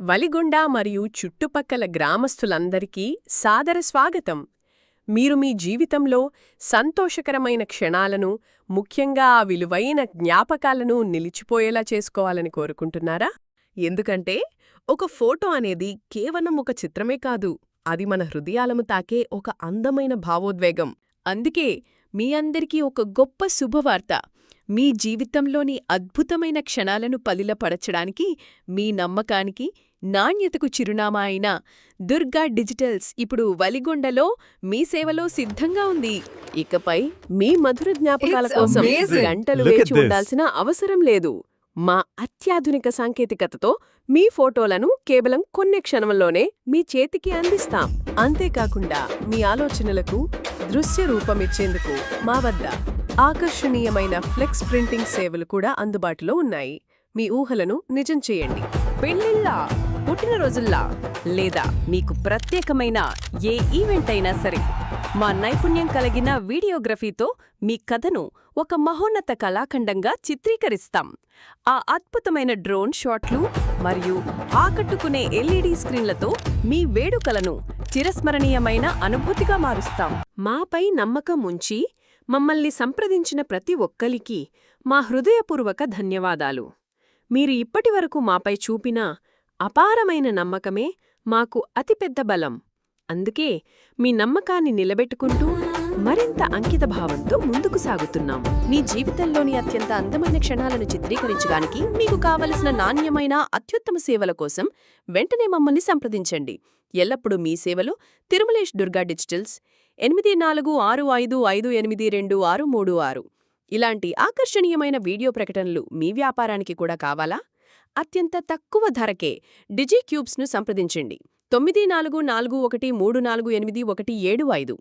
వలిగొండ మరియు చుట్టుపక్కల గ్రామస్తులందరికీ సాదర స్వాగతం. మీరు మీ జీవితంలో సంతోషకరమైన క్షణాలను ముఖ్యంగా ఆ విలువైన జ్ఞాపకాలను నిలిచిపోయేలా చేసుకోవాలని కోరుకుంటున్నారా? ఎందుకంటే ఒక ఫోటో అనేది కేవలం ఒక చిత్రమే కాదు అది మన హృదయాలను తాకే ఒక అందమైన భావోద్వేగం. అందుకే మీ అందరికీ ఒక గొప్ప శుభవార్త. మీ జీవితంలోని అద్భుతమైన క్షణాలను పదిలపరచడానికి మీ నమ్మకానికి నాణ్యతకు చిరునామా అయిన దుర్గా డిజిటల్స్ ఇప్పుడు వలిగొండలో మీ సేవలో సిద్ధంగా ఉంది. ఇకపై మీ మధుర జ్ఞాపకాల కోసం. గంటలు వేచి. ఉండాల్సిన అవసరం లేదు. మా అత్యాధునిక సాంకేతికతతో మీ ఫోటోలను కేవలం కొన్ని క్షణంలోనే మీ చేతికి అందిస్తాం. అంతేకాకుండా మీ ఆలోచనలకు దృశ్య రూపమిచ్చేందుకు మా వద్ద ఆకర్షణీయమైన ఫ్లెక్స్ ప్రింటింగ్ సేవలు కూడా అందుబాటులో ఉన్నాయి. మీ ఊహలను నిజం చేయండి. పెళ్ళిళ్ళా పుట్టినరోజుల్లా లేదా మీకు ప్రత్యేకమైన ఏ ఈవెంట్ అయినా సరే మా నైపుణ్యం కలిగిన వీడియోగ్రఫీతో మీ కథను ఒక మహోన్నత కళాఖండంగా చిత్రీకరిస్తాం. ఆ అద్భుతమైన డ్రోన్ షాట్లు మరియు ఆకట్టుకునే ఎల్ఈడీ స్క్రీన్లతో మీ వేడుకలను చిరస్మరణీయమైన అనుభూతిగా మారుస్తాం. మాపై నమ్మకం ఉంచి మమ్మల్ని సంప్రదించిన ప్రతి ఒక్కలికి మా హృదయపూర్వక ధన్యవాదాలు. మీరు ఇప్పటివరకు మాపై చూపిన అపారమైన నమ్మకమే మాకు అతిపెద్ద బలం. అందుకే మీ నమ్మకాన్ని నిలబెట్టుకుంటూ మరింత అంకితభావంతో ముందుకు సాగుతున్నాం మీ జీవితంలోని అత్యంత అందమైన క్షణాలను చిత్రీకరించడానికి మీకు కావలసిన నాణ్యమైన అత్యుత్తమ సేవల కోసం వెంటనే మమ్మల్ని సంప్రదించండి. ఎల్లప్పుడూ మీ సేవలో తిరుమలేష్ దుర్గా డిజిటల్స్ ఎనిమిది నాలుగు ఆరు ఐదు ఐదు ఎనిమిది రెండు ఆరు మూడు ఆరు. ఇలాంటి ఆకర్షణీయమైన వీడియో ప్రకటనలు మీ వ్యాపారానికి కూడా కావాలా? అత్యంత తక్కువ ధరకే డిజిక్యూబ్స్ను సంప్రదించండి. తొమ్మిది నాలుగు నాలుగు ఒకటి మూడు నాలుగు ఎనిమిది ఒకటి ఏడు ఐదు.